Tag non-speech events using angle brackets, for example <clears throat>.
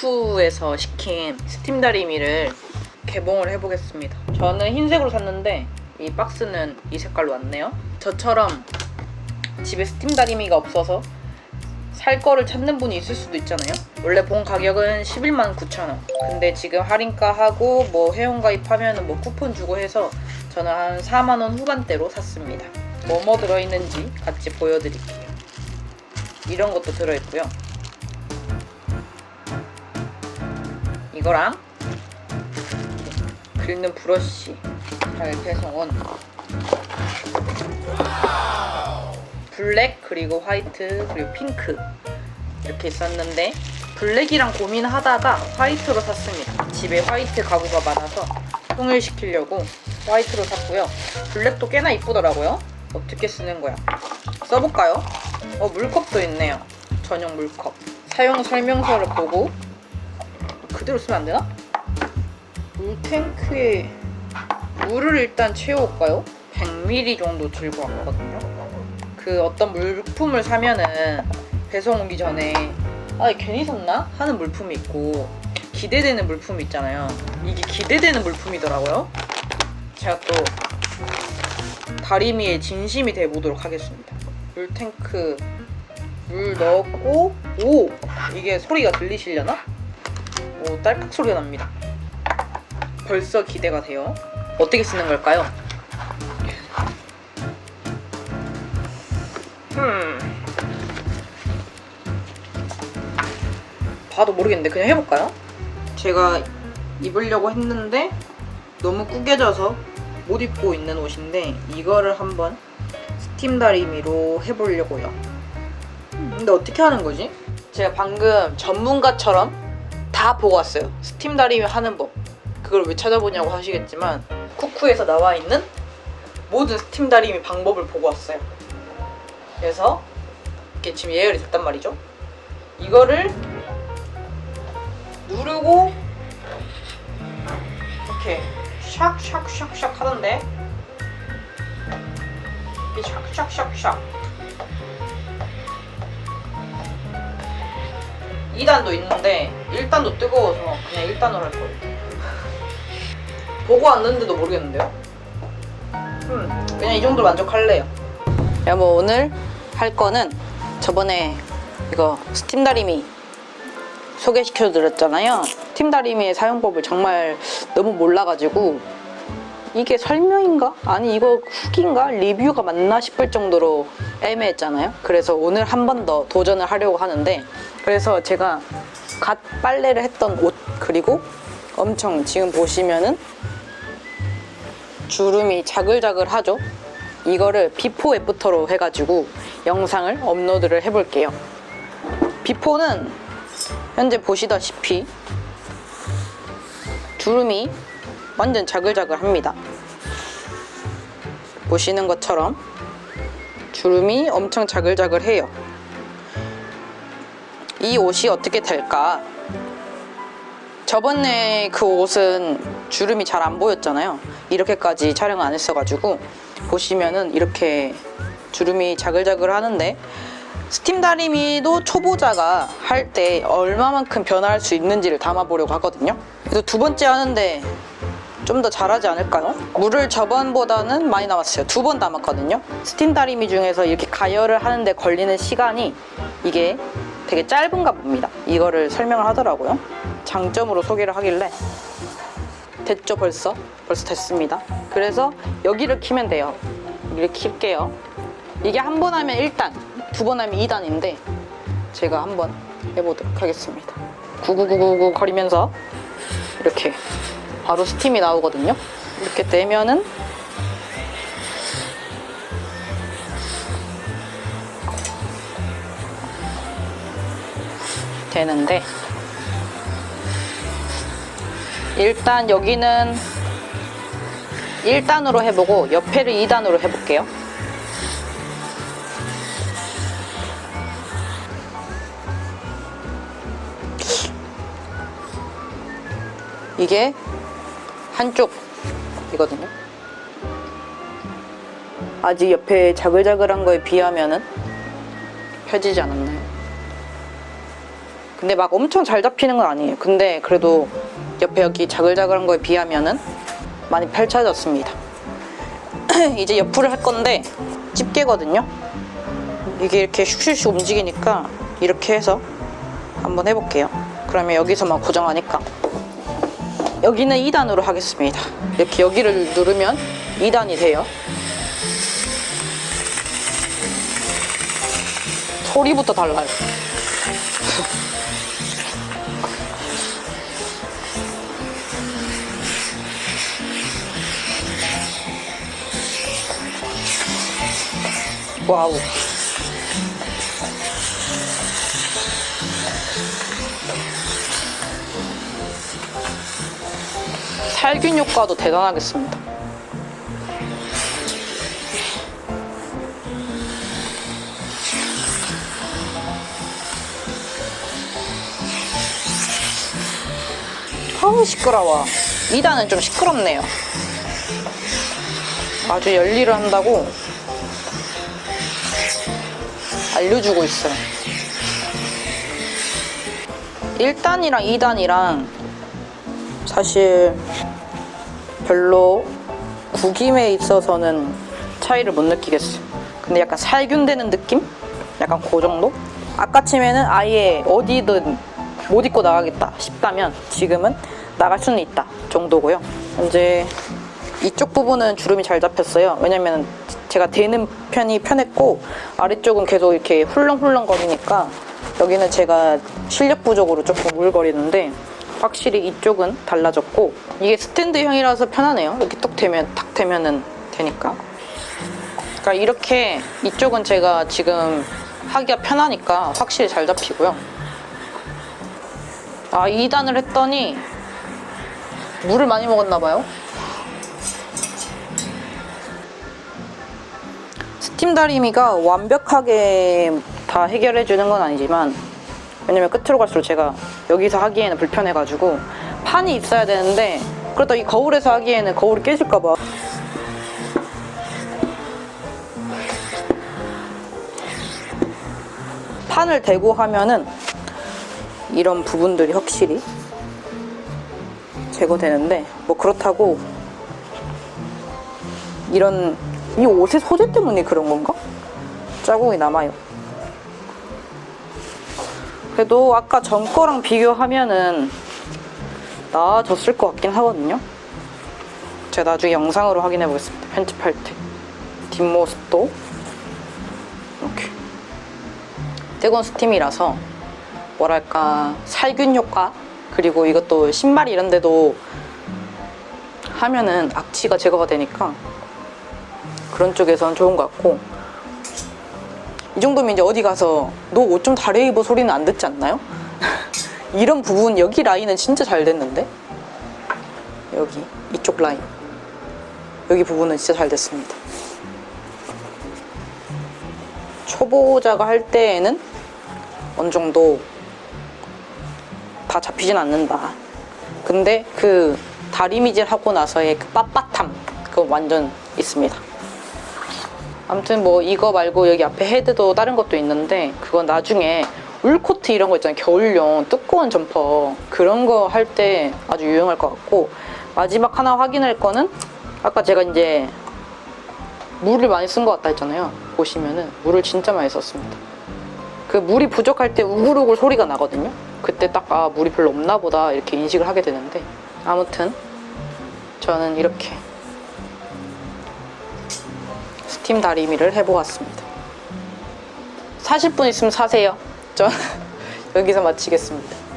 쿠쿠에서 시킨 스팀 다리미를 개봉을 해보겠습니다. 저는 흰색으로 샀는데 이 박스는 이 색깔로 왔네요. 저처럼 집에 스팀 다리미가 없어서 살 거를 찾는 분이 있을 수도 있잖아요. 원래 본 가격은 11만 9천 원. 근데 지금 할인가 하고 뭐 회원 가입하면 뭐 쿠폰 주고 해서 저는 한 4만 원 후반대로 샀습니다. 뭐뭐 들어있는지 같이 보여드릴게요. 이런 것도 들어있고요. 이거랑 긁는 브러쉬 잘 배송온 블랙 그리고 화이트 그리고 핑크 이렇게 있었는데 블랙이랑 고민하다가 화이트로 샀습니다. 집에 화이트 가구가 많아서 통일시키려고 화이트로 샀고요. 블랙도 꽤나 이쁘더라고요. 어떻게 쓰는 거야? 써볼까요? 어 물컵도 있네요. 전용 물컵. 사용 설명서를 보고 그대로 쓰면 안 되나? 물탱크에 물을 일단 채워올까요? 100ml 정도 들고 왔거든요. 그 어떤 물품을 사면은 배송 오기 전에 아 괜히 샀나 하는 물품이 있고 기대되는 물품이 있잖아요. 이게 기대되는 물품이더라고요. 제가 또 다리미에 진심이 돼 보도록 하겠습니다. 물탱크 물 넣었고 오 이게 소리가 들리시려나? 오 딸깍 소리가 납니다. 벌써 기대가 돼요. 어떻게 쓰는 걸까요? 음. 봐도 모르겠는데 그냥 해볼까요? 제가 입으려고 했는데 너무 구겨져서 못 입고 있는 옷인데 이거를 한번 스팀 다리미로 해보려고요. 음, 근데 어떻게 하는 거지? 제가 방금 전문가처럼 다 보고 왔어요. 스팀 다리미 하는 법. 그걸 왜 찾아보냐고 하시겠지만 쿠쿠에서 나와 있는 모든 스팀 다리미 방법을 보고 왔어요. 그래서 이렇게 지금 예열이 됐단 말이죠. 이거를 누르고 이렇게 샥샥샥샥 하던데 이렇게 샥샥샥샥 2단도 있는데 1단도 뜨거워서 그냥 1단으로 할 거예요. 보고 왔는데도 모르겠는데요? 음, 그냥 이 정도 만족할래요. 여보 오늘 할 거는 저번에 이거 스팀 다리미 소개시켜 드렸잖아요. 스팀 다리미의 사용법을 정말 너무 몰라가지고 이게 설명인가? 아니 이거 후기인가? 리뷰가 맞나 싶을 정도로 애매했잖아요. 그래서 오늘 한 번 더 도전을 하려고 하는데 그래서 제가 갓 빨래를 했던 옷 그리고 엄청 지금 보시면은 주름이 자글자글하죠? 이거를 비포 애프터로 해가지고 영상을 업로드를 해볼게요. 비포는 현재 보시다시피 주름이 완전 자글자글합니다. 보시는 것처럼 주름이 엄청 자글자글해요. 이 옷이 어떻게 될까? 저번에 그 옷은 주름이 잘 안 보였잖아요. 이렇게까지 촬영 안 했어가지고 보시면은 이렇게 주름이 자글자글 하는데 스팀 다리미도 초보자가 할 때 얼마만큼 변화할 수 있는지를 담아보려고 하거든요. 그래서 두 번째 하는데 좀 더 잘하지 않을까요? 물을 저번보다는 많이 남았어요. 두번 담았거든요. 스팀 다리미 중에서 이렇게 가열을 하는데 걸리는 시간이 이게 되게 짧은가 봅니다. 이거를 설명을 하더라고요. 장점으로 소개를 하길래 됐죠 벌써? 벌써 됐습니다. 그래서 여기를 키면 돼요. 여기를 킬게요. 이게 한 번 하면 1단, 두 번 하면 2단인데 제가 한번 해보도록 하겠습니다. 구구구구구 거리면서 이렇게 바로 스팀이 나오거든요. 이렇게 되면은 되는데 일단 여기는 1단으로 해보고 옆에를 2단으로 해볼게요. 이게 한쪽이거든요. 아직 옆에 자글자글한 거에 비하면은 펴지지 않았나요? 근데 막 엄청 잘 잡히는 건 아니에요. 근데 그래도 옆에 여기 자글자글한 거에 비하면은 많이 펼쳐졌습니다. <clears throat> 이제 옆으로 할 건데 집게거든요. 이게 이렇게 슉슉슉 움직이니까 이렇게 해서 한번 해볼게요. 그러면 여기서만 고정하니까 여기는 2단으로 하겠습니다. 이렇게 여기를 누르면 2단이 돼요. 소리부터 달라요. <laughs> 와우. 살균 효과도 대단하겠습니다. 아우 시끄러워. 2단은 좀 시끄럽네요. 아주 열일을 한다고 알려주고 있어요. 1단이랑 2단이랑 사실 별로 구김에 있어서는 차이를 못 느끼겠어요. 근데 약간 살균되는 느낌? 약간 그 정도? 아까 치면은 아예 어디든 못 입고 나가겠다 싶다면 지금은 나갈 수는 있다 정도고요. 이제 이쪽 부분은 주름이 잘 잡혔어요. 왜냐면 제가 대는 편이 편했고 아래쪽은 계속 이렇게 훌렁훌렁 거리니까 여기는 제가 실력 부족으로 조금 울거리는데 확실히 이쪽은 달라졌고 이게 스탠드형이라서 편하네요. 이렇게 뚝 대면 탁 대면은 되니까. 그러니까 이렇게 이쪽은 제가 지금 하기가 편하니까 확실히 잘 잡히고요. 아 2단을 했더니 물을 많이 먹었나 봐요. 스팀 다리미가 완벽하게 다 해결해 주는 건 아니지만 왜냐면 끝으로 갈수록 제가 여기서 하기에는 불편해가지고 판이 있어야 되는데 그렇다 이 거울에서 하기에는 거울이 깨질까봐 판을 대고 하면은 이런 부분들이 확실히 제거되는데 뭐 그렇다고 이런 이 옷의 소재 때문에 그런 건가? 자국이 남아요. 그래도 아까 전 거랑 비교하면은 나아졌을 것 같긴 하거든요. 제가 나중에 영상으로 확인해 보겠습니다. 편집할 때. 뒷모습도 이렇게. 뜨거운 스팀이라서 뭐랄까 살균 효과 그리고 이것도 신발 이런 데도 하면은 악취가 제거가 되니까 그런 쪽에선 좋은 것 같고 이 정도면 이제 어디 가서 너 옷 좀 다려 입어 소리는 안 듣지 않나요? <laughs> 이런 부분 여기 라인은 진짜 잘 됐는데? 여기 이쪽 라인. 여기 부분은 진짜 잘 됐습니다. 초보자가 할 때에는 어느 정도 다 잡히진 않는다. 근데 그 다리미질 하고 나서의 그 빳빳함 그거 완전 있습니다 아무튼 뭐 이거 말고 여기 앞에 헤드도 다른 것도 있는데 그건 나중에 울코트 이런 거 있잖아요. 겨울용 두꺼운 점퍼. 그런 거 할 때 아주 유용할 것 같고 마지막 하나 확인할 거는 아까 제가 이제 물을 많이 쓴 것 같다 했잖아요. 보시면은 물을 진짜 많이 썼습니다. 그 물이 부족할 때 우글우글 소리가 나거든요. 그때 딱 아 물이 별로 없나 보다 이렇게 인식을 하게 되는데 아무튼 저는 이렇게 스팀 다리미를 해보았습니다. 사실 분 있으면 사세요. 전 <laughs> 여기서 마치겠습니다.